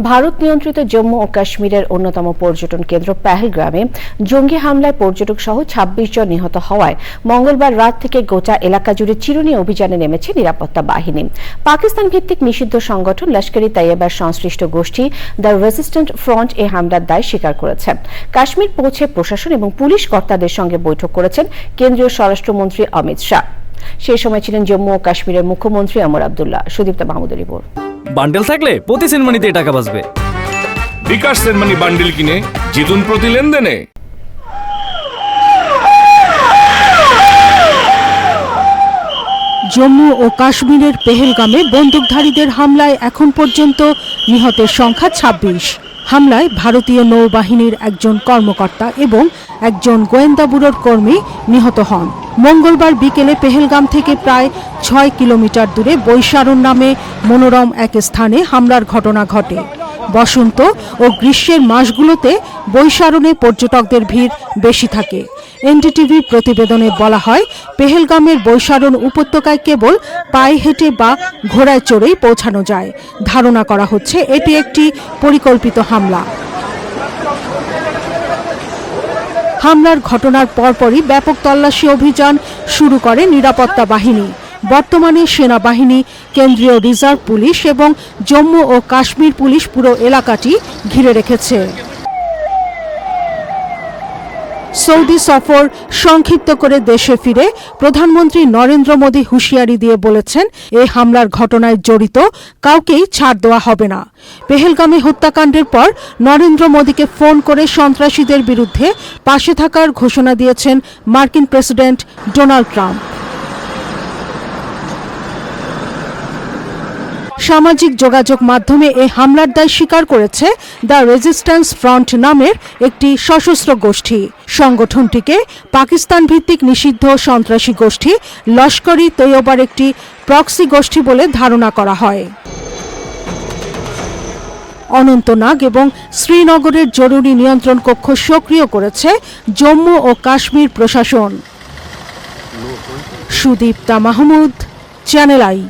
ভারত নিয়ন্ত্রিত জম্মু ও কাশ্মীরের অন্যতম পর্যটন কেন্দ্র পেহেলগ্রামে জঙ্গি হামলায় পর্যটক সহ ছাব্বিশ জন নিহত হওয়ায় মঙ্গলবার রাত থেকে গোটা এলাকা জুড়ে চিরুনি অভিযানে নেমেছে নিরাপত্তা বাহিনী। পাকিস্তান ভিত্তিক নিষিদ্ধ সংগঠন লস্করি তাইয়েবার সংশ্লিষ্ট গোষ্ঠী দ্য রেজিস্ট্যান্ট ফ্রন্ট এ হামলার দায় স্বীকার করেছে। কাশ্মীর পৌঁছে প্রশাসন এবং পুলিশ কর্তাদের সঙ্গে বৈঠক করেছেন কেন্দ্রীয় স্বরাষ্ট্রমন্ত্রী অমিত শাহ। সেই সময় ছিলেন জম্মু ও কাশ্মীরের মুখ্যমন্ত্রী অমর আবদুল্লাহ। সুদীপ্তা মাহমুদের রিপোর্ট। বান্ডেল থাকলে প্রতি সেনমানিতে টাকা বাঁচবে। বিকাশ সেনমানি বান্ডিল কিনে জিতুন প্রতি লেনদেনে। জম্মু ও কাশ্মীরের পেহেলগামে বন্দুকধারীদের হামলায় এখন পর্যন্ত নিহতের সংখ্যা ২৬ হামলায় ভারতীয় নৌবাহিনীর একজন কর্মকর্তা এবং একজন গোয়েন্দা ব্যুরোর কর্মী নিহত হন। মঙ্গলবার বিকেলে পেহেলগাম থেকে প্রায় ছয় কিলোমিটার দূরে বৈশারণ নামে মনোরম এক স্থানে হামলার ঘটনা ঘটে। বসন্ত ও গ্রীষ্মের মাসগুলোতে বৈশারণে পর্যটকদের ভিড় বেশি থাকে। এনডিটিভির প্রতিবেদনে বলা হয়, পেহেলগামের বৈশারণ উপত্যকায় কেবল পায়ে হেঁটে বা ঘোড়ায় চড়েই পৌঁছানো যায়। ধারণা করা হচ্ছে, এটি একটি পরিকল্পিত হামলা। হামলার ঘটনার পরপরই ব্যাপক তল্লাশি অভিযান শুরু করে নিরাপত্তা বাহিনী। বর্তমানে সেনাবাহিনী, কেন্দ্রীয় রিজার্ভ পুলিশ এবং জম্মু ও কাশ্মীর পুলিশ পুরো এলাকাটি ঘিরে রেখেছে। সৌদি সফর সংক্ষিপ্ত করে দেশে ফিরে প্রধানমন্ত্রী নরেন্দ্র মোদী হুঁশিয়ারি দিয়ে বলেছেন এই হামলার ঘটনায় জড়িত কাউকেই ছাড় দেওয়া হবে না। পেহেলগামী হত্যাকাণ্ডের পর নরেন্দ্র মোদীকে ফোন করে সন্ত্রাসীদের বিরুদ্ধে পাশে থাকার ঘোষণা দিয়েছেন মার্কিন প্রেসিডেন্ট ডোনাল্ড ট্রাম্প। সামাজিক যোগাযোগ মাধ্যমে এই হামলার দায় স্বীকার করেছে দ্য রেজিস্ট্যান্স ফ্রন্ট নামের একটি সশস্ত্র গোষ্ঠী। সংগঠনটিকে পাকিস্তান ভিত্তিক নিষিদ্ধ সন্ত্রাসী গোষ্ঠী লস্করি তৈয়বার একটি প্রক্সি গোষ্ঠী বলে ধারণা করা হয়। অনন্তনাগ এবং শ্রীনগরের জরুরি নিয়ন্ত্রণ কক্ষ সক্রিয় করেছে জম্মু ও কাশ্মীর প্রশাসন। Sudipta Mahmud, channel I.